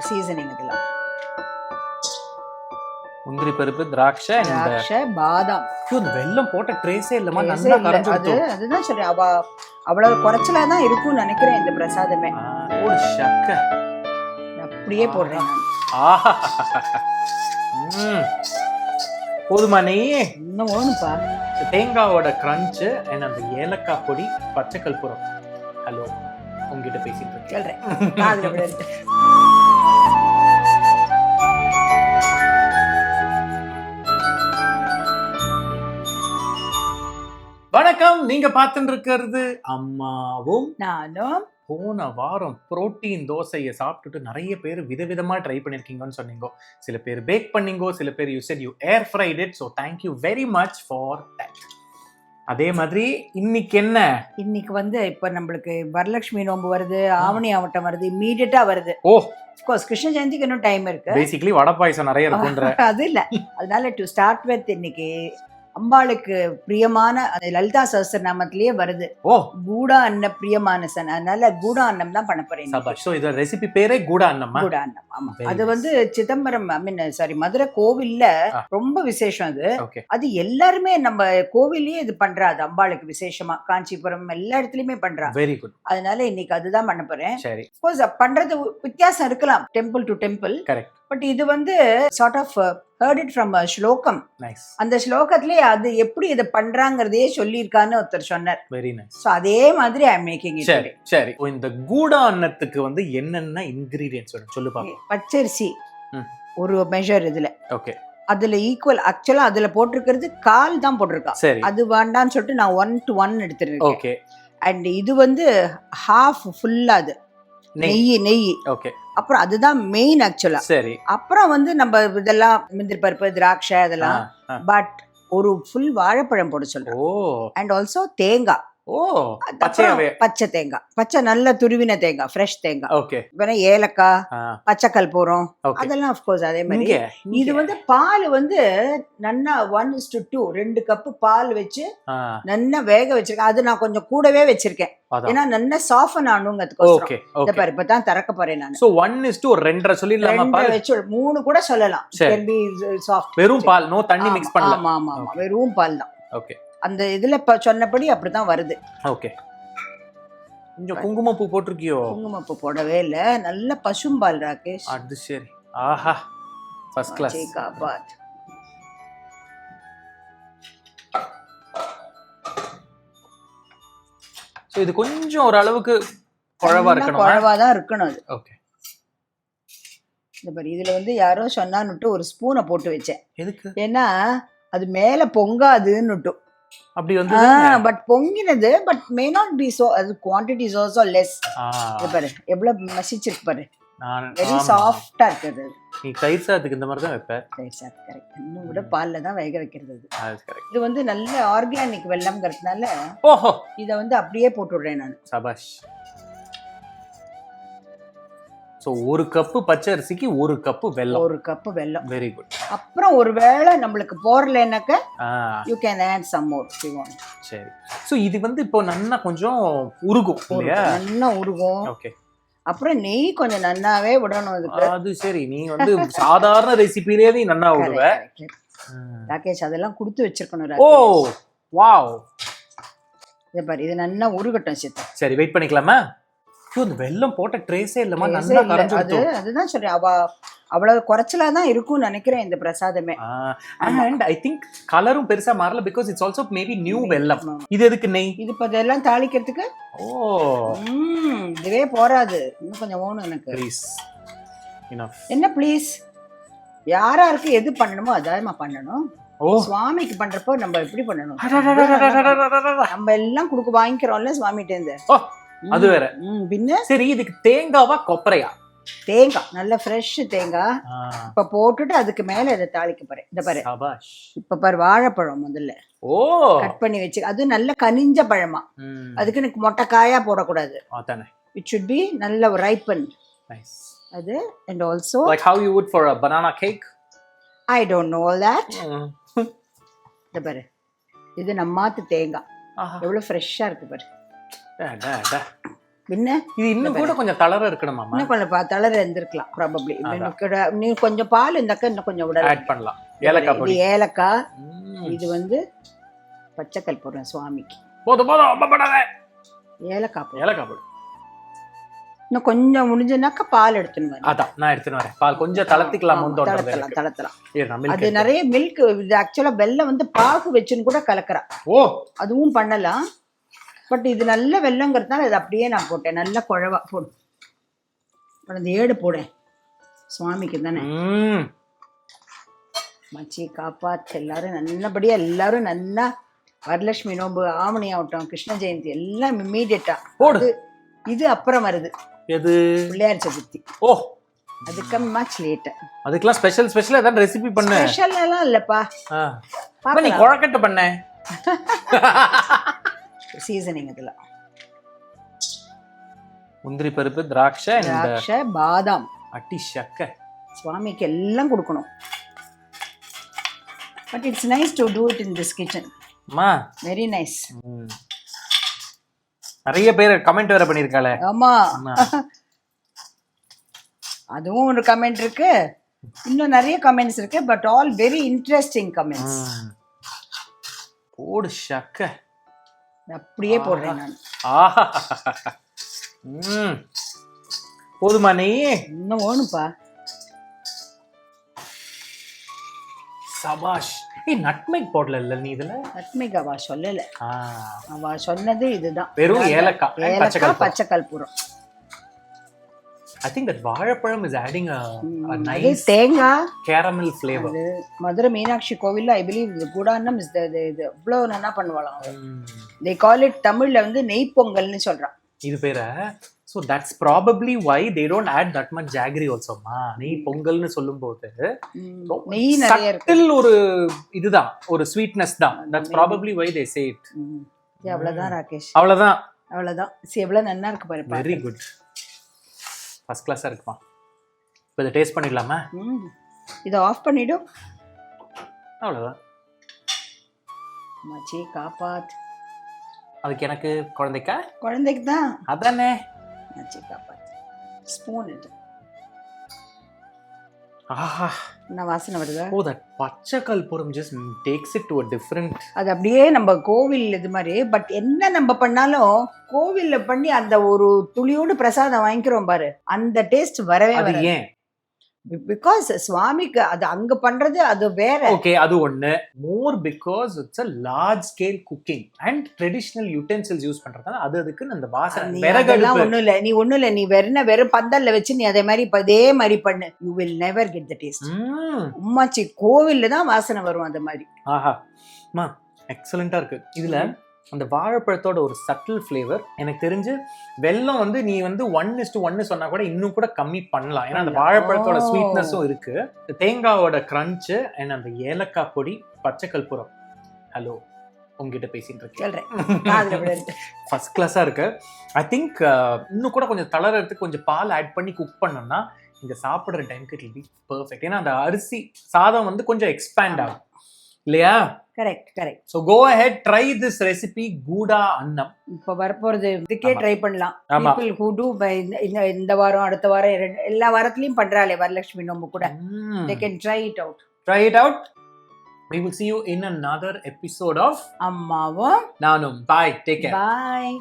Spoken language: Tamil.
சீசனிங் இதெல்லாம். முந்திரி பருப்பு திராட்சை and திராட்சை பாதாம். இந்த வெல்லம் போட்ட ட்ரேஸே Taste நல்லா. கரைஞ்சு அது அதுதான் சரி அவ அவ்வளவு குறைச்சலா தான் இருக்கும்னு நினைக்கிறேன் இந்த பிரசாதமே. ஒரு சக்க. அப்படியே போடுறேன். ஆஹா. போதுமா நெய் இன்னும் வேணும்ப்பா. தேங்காவோட கிரன்ச்சு அண்ட் அந்த ஏலக்காய் பொடி பச்சை கற்பூரம் ஹலோ உங்ககிட்ட பேசிட்டு இருக்கேன். வணக்கம். நீங்க பார்த்துட்டு இருக்கிறது அம்மாவும் நானும். போன வாரம் புரோட்டீன் தோசையை சாப்பிட்டுட்டு நிறைய பேர் விதவிதமா ட்ரை பண்ணிருக்கீங்கன்னு சொன்னீங்க. சில பேர் பேக் பண்ணீங்கோ சில பேர் you said you air fried it so thank you very much for that அதே மாதிரி இன்னைக்கு என்ன? இன்னைக்கு வந்து இப்ப நம்மளுக்கு வரலட்சுமி நோன்பு வருது ஆவணி ஆவட்டம் வருது இமீடியட்டா வருது. ஓ. கோர்ஸ் கிருஷ்ண ஜெயந்திக்கு இன்னும் டைம் இருக்கு. பேசிக்கலி வடை பாயசம் நிறைய இருக்குன்ற. அது இல்ல. அதனால டு ஸ்டார்ட் வித் இன்னைக்கு அம்பாளுக்கு பிரியமான அந்த லலிதா சஹஸ்ரநாமத்திலேயே வருது. ஓ! கூடா அன்ன பிரியமான சன். அதனால கூடா அன்னம் தான் பண்ண போறேன் ஸோ இதோட ரெசிபி பேரே கூட அண்ணம்மா கூடா அன்னம் ஆமா. அது. வந்து Chidambaram I mean sorry Madurai கோவில்ல. ரொம்ப விசேஷம் அது. அது எல்லாருமே நம்ம கோவில்லயே இது பண்றா அது அம்பாளுக்கு விசேஷமா. காஞ்சிபுரம் எல்லா இடத்துலயுமே பண்றா. வெரி குட் அதனால இன்னைக்கு அதுதான் பண்ண போறேன். சரி. பண்றது வித்தியாசம் இருக்கலாம். Temple to temple correct but இது வந்து sort of heard it from ஸ்லோகம் அந்த ஸ்லோகத்திலேயே அது எப்படி இதை பண்றாங்கிறதையே சொல்லியிருக்கான்னு ஒருத்தர் சொன்னார். வெரி நைஸ் ஸோ அதே மாதிரி ஐ மேக்கிங் சரி சரி. இந்த கூடா அன்னத்துக்கு வந்து என்னென்ன இன்கிரீடியன்ஸ் வேணும்? சொல்லு பாப்போம். பச்சரிசி. ஒரு மெஷர் இதுல. ஓகே அதுல ஈக்குவல் ஆக்சுவலா அதுல போட்டிருக்கிறது கால் தான் போட்டிருக்கா. சரி. அது வேண்டாம்னு சொல்லிட்டு நான் ஒன் டு ஒன் எடுத்துருக்கேன். ஓகே அண்ட் இது வந்து ஹாஃப் ஃபுல்லா அது. நெய். நெய் ஓகே அப்புறம் அதுதான் மெயின் ஆக்சுவலா சரி. அப்புறம் வந்து நம்ம இதெல்லாம் முந்திரி பருப்பு திராட்சை ஆ. பட் ஒரு ஃபுல் வாழைப்பழம் போட சொல்றேன். அண்ட் ஆல்சோ தேங்காய். ஓ பச்சை தேங்காய். பச்சை நல்ல துருவின தேங்காய் ஃப்ரெஷ் தேங்காய். ஓகே. ஏலக்காய் ஆ, பச்சை கற்பூரம் ஓகே. அதெல்லாம் அஃப்கோர்ஸ் அதே மாதிரி. இது. வந்து பால் வந்து நன்னா ஒன் இஸ் டு டூ ரெண்டு கப்பு பால் வச்சு நன்னா வேக வச்சிருக்கேன். அது நான் கொஞ்சம் கூடவே வச்சிருக்கேன். ஏன்னா நன்னா சாஃபன் ஆகணுங்கிறதுக்கோசரம். ஓகே இந்த பாரு இப்பதான் திறக்க போறேன் நான். சோ ஒன் இஸ் டு ரெண்டரை சொல்லிடலாமா பால்? வச்சு மூணு கூட சொல்லலாம். வெறும் பால் நோ தண்ணி மிக்ஸ் பண்ணல. ஆமா ஆமா ஆமா. வெறும் பால் தான். ஓகே. அந்த இதுல இப்ப சொன்னபடி அப்படிதான் வருது. ஓகே. கொஞ்சம் குங்குமப்பூ போட்டிருக்கியோ? குங்குமப்பூ போடவே இல்ல. நல்ல பசும்பால் ராகேஷ். அது சரி. ஆஹா. ஃபர்ஸ்ட் கிளாஸ் காபாத் சோ இது கொஞ்சம் ஓரளவுக்கு குழவா இருக்கணும்? குழவா தான் இருக்கணும் அது. ஓகே. இந்த பாரு இதுல வந்து யாரோ சொன்னான்னுட்டு ஒரு ஸ்பூனை போட்டு வச்சேன். எதுக்கு? ஏன்னா அது மேல பொங்காதுன்னுட்டு அப்படி வந்து but பொங்கினது but may not be so அது குவான்டிட்டி இஸ் ஆல்சோ லெஸ் பாரு எவ்வளவு மசிச்சிருக்கு பாரு. வெரி. சாஃப்டா இருக்குது நீ தயிர் சாதத்துக்கு இந்த மாதிரி தான் வைப்ப. சரி சார் கரெக்ட் இன்னும் விட பால்ல தான் வேக வைக்கிறது இது வந்து நல்ல ஆர்கானிக் வெள்ளம்ங்கிறதுனால ஓஹோ. இதை வந்து அப்படியே போட்டு விடுறேன் நான். சபாஷ். சோ ஒரு கப்பு பச்சை அரிசிக்கு ஒரு கப்பு வெல்லம். ஒரு கப்பு வெல்லம். வெரி குட் அப்புறம் ஒருவேளை நம்மளுக்கு போறலைன்னாக்க ஆ. You can add some more சரி. சோ இது வந்து இப்போ நல்லா கொஞ்சம் உருகும் நல்லா உருகும். ஓகே அப்புறம் நெய் கொஞ்சம் நன்னாவே விடணும் இதுக்கு. அது சரி. நீ வந்து சாதாரண ரெசிபிலேயே நீ நல்லா விடுவ. ராகேஷ் அதெல்லாம் கொடுத்து வச்சிருக்கணும் ஓ வாவ். இதை பாரு இது நல்லா உருகட்டும் சித்தம் சரி வெயிட் பண்ணிக்கலாமா? ஐயோ இந்த வெள்ளம் போட்ட ட்ரேஸே இல்லமா நல்லா கரைஞ்சு அதுதான் சொல்றேன். அவ அவ்வளவு குறைச்சலா தான் இருக்கும்னு நினைக்கிறேன் இந்த பிரசாதமே. அண்ட் ஐ திங்க் கலரும் பெருசா மாறல because it's also maybe new வெல்லம் இது எதுக்கு நெய்? இது இப்போ இதெல்லாம் தாளிக்கிறதுக்கு? ஓ. இதுவே போறாது. இன்னும் கொஞ்சம் வேணும் எனக்கு. ப்ளீஸ் என்ன ப்ளீஸ் யாராருக்கு எது பண்ணணுமோ அதாவதுமா பண்ணணும். சுவாமிக்கு பண்றப்போ நம்ம எப்படி பண்ணணும்? நம்ம எல்லாம் குடுக்க வாங்கிக்கிறோம்ல சுவாமிகிட்ட இருந்து அது வேற. பின்ன? சரி இதுக்கு தேங்காவா கொப்பரையா? தேங்காய் நல்ல ஃப்ரெஷ் தேங்காய். இப்ப போட்டுட்டு அதுக்கு மேல இதை தாளிக்க போறேன். இந்த பாரு. இப்ப பாரு வாழைப்பழம் முதல்ல. ஓ. கட் பண்ணி வச்சு அது நல்ல கனிஞ்ச பழமா. அதுக்கு எனக்கு மொட்டை காயா போடக்கூடாது இட் சுட் பி நல்ல ரைப்பன் அது and also like how you would for a banana cake I don't know that இந்த பாரு. இது நம்மாத்து தேங்காய். எவ்வளவு ஃப்ரெஷ்ஷா இருக்கு பாரு. பின்ன? இது இன்னும் கூட கொஞ்சம் தளர இருக்கணுமாமா இன்னும் கொஞ்சம் தளர இருந்திருக்கலாம் ப்ராபப்ளி. நீ கொஞ்சம் பால் இருந்தாக்க இன்னும் கொஞ்சம் விடலாம் ஆட் பண்ணலாம். ஏலக்காய் இது ஏலக்காய். இது வந்து பச்சை கற்பூரம் சுவாமிக்கு. போதும் போதும். ரொம்ப படாத. ஏலக்காய். ஏலக்காய் பொடி. இன்னும் கொஞ்சம் முடிஞ்சுனாக்கா பால் எடுத்துன்னு வரேன். அதான் நான் எடுத்துன்னு வரேன். பால் கொஞ்சம் தளர்த்திக்கலாமோன்னு தோன்றது தளர்த்தலாம். தளர்த்தலாம். அது நிறைய மில்க் இது ஆக்சுவலா வெல்லம் வந்து பாகு வச்சுன்னு கூட கலக்கிறா. ஓ. அதுவும் பண்ணலாம். பட் இது நல்ல வெள்ளங்கிறதுனால இது அப்படியே நான் போட்டேன். நல்ல குழவா. போடு அப்புறம் இந்த ஏடு போடேன் சுவாமிக்கு தானே. மச்சி காப்பாத்து. எல்லாரும் நல்லபடியா எல்லாரும் நல்லா வரலட்சுமி நோன்பு ஆவணி ஆகட்டும் கிருஷ்ண ஜெயந்தி எல்லாம் இம்மீடியட்டா போடு. இது அப்புறம் வருது. எது? பிள்ளையார் சதுர்த்தி. ஓ. அதுக்கு மச் லேட்டு அதுக்கெல்லாம் ஸ்பெஷல் ஸ்பெஷல் ஏதாவது ரெசிபி பண்ணு. ஸ்பெஷல் எல்லாம் இல்லப்பா நீ குழக்கட்டை பண்ண. சீசனிங் இதுல. முந்திரி பருப்பு திராட்சை இந்த திராட்சை பாதாம். அட்டி சக்க. சுவாமிக்கு எல்லாம் கொடுக்கணும். But it's nice to do it in this kitchen அம்மா. Very nice. நிறைய பேர் கமெண்ட் வேற பண்ணிருக்காளே. ஆமா. அதுவும் ஒரு கமெண்ட் இருக்கு. இன்னும் நிறைய கமெண்ட்ஸ் இருக்கு but all very interesting comments. போடு சக்க. அப்படியே போடுறேன் நான். ஆஹா. ம். போதுமா நீ இன்னும் வேணும்ப்பா சபாஷ். ஏய் நட்மேக் போடல இல்ல நீ இதுல? லட்சுமிக்கு அவ சொல்லல. அவ சொன்னது இதுதான். வெறும் ஏலக்காய் ஏலக்காய். பச்சை கற்பூரம் I think that வாழைப்பழம் a, a அது nice தேங்காய் flavor. அது மதுரை மீனாட்சி கோவில்ல ஐ பிலீவ் இது கூடான்னம் இஸ் இது இவ்வளோ நல்லா பண்ணுவாளாம். தே கால் இட் தமிழ்ல வந்து நெய் பொங்கல்னு சொல்றான். இது பேர? So that's probably why they don't add that much jaggery also மா. நீ பொங்கல்னு சொல்லும்போது நெய் subtle ஒரு இதுதான் ஒரு sweetness தான். That's probably why they say it. ம். இது அவ்வளவுதான் ராகேஷ். அவ்வளவுதான். அவ்வளவுதான். சரி எவ்வளவு நல்லா இருக்கு பாரு வெரி குட் ஃபர்ஸ்ட் கிளாஸா இருக்குமா? இப்போ இதை டேஸ்ட் பண்ணிடலாமா. இதை ஆஃப் பண்ணிடும் அவ்வளவுதான். மச்சி காப்பாத் அதுக்கு எனக்கு குழந்தைக்கா? குழந்தைக்கு தான் அதானே ஸ்பூன் இது ஆஹா. என்ன வாசனை வருதா? ஓ தட் பச்சை கற்பூரம் just takes it to a different அது அப்படியே நம்ம கோவில் இது மாதிரி பட் என்ன நம்ம பண்ணாலும் கோவில்ல பண்ணி அந்த ஒரு துளியோடு பிரசாதம் வாங்கிக்கிறோம் பாரு. அந்த டேஸ்ட் வரவே அது ஏன்? பிகாஸ் சுவாமிக்கு அது அங்க பண்றது அது வேற. ஓகே அது ஒண்ணு. More because it's a large scale cooking and traditional utensils use பண்றதால அது அதுக்கு அந்த வாசனை நீ விறகு அதெல்லாம் அடுப்பு. ஒண்ணும் இல்ல நீ ஒண்ணும் இல்ல நீ வெறும் வெறும் பந்தல்ல வச்சு நீ அதே மாதிரி இதே மாதிரி பண்ணு. You will never get the taste hmm, உம்மாச்சி கோவில்ல தான் வாசனை வரும் அந்த மாதிரி. ஆஹா. அம்மா எக்ஸலண்டா இருக்கு. இதுல அந்த வாழைப்பழத்தோட ஒரு சட்டில் ஃப்ளேவர் எனக்கு தெரிஞ்சு வெல்லம் வந்து நீ வந்து ஒன் இஸ் டு ஒன்னு சொன்னா கூட இன்னும் கூட கம்மி பண்ணலாம். ஏன்னா அந்த வாழைப்பழத்தோட. ஸ்வீட்னஸும் இருக்கு. தேங்காவோட கிரன்ச்சு அண்ட் அந்த ஏலக்காய் பொடி பச்சை கற்பூரம் ஹலோ உங்ககிட்ட பேசிட்டு இருக்கேன். ஃபர்ஸ்ட் கிளாஸாக இருக்கு. ஐ திங்க் இன்னும் கூட கொஞ்சம் தளரத்துக்கு கொஞ்சம் பால் ஆட் பண்ணி குக் பண்ணோம்னா இங்க சாப்பிடுற டைம்க்கு இட் பி பர்ஃபெக்ட் ஏன்னா அந்த அரிசி சாதம் வந்து கொஞ்சம் எக்ஸ்பேண்ட் ஆகும். இல்லையா? Correct correct so go ahead try this recipe கூடா அன்னம் இப்ப வரப்போறது இதுக்கே. ட்ரை பண்ணலாம். who do by இந்த- இந்த வாரம் அடுத்த வாரம் எல்லா வாரத்துலயும் பண்றாளே வரலட்சுமி நோம்பு கூட. They can try it out try it out we will see you in another episode of அம்மாவும் நானும். Bye take care bye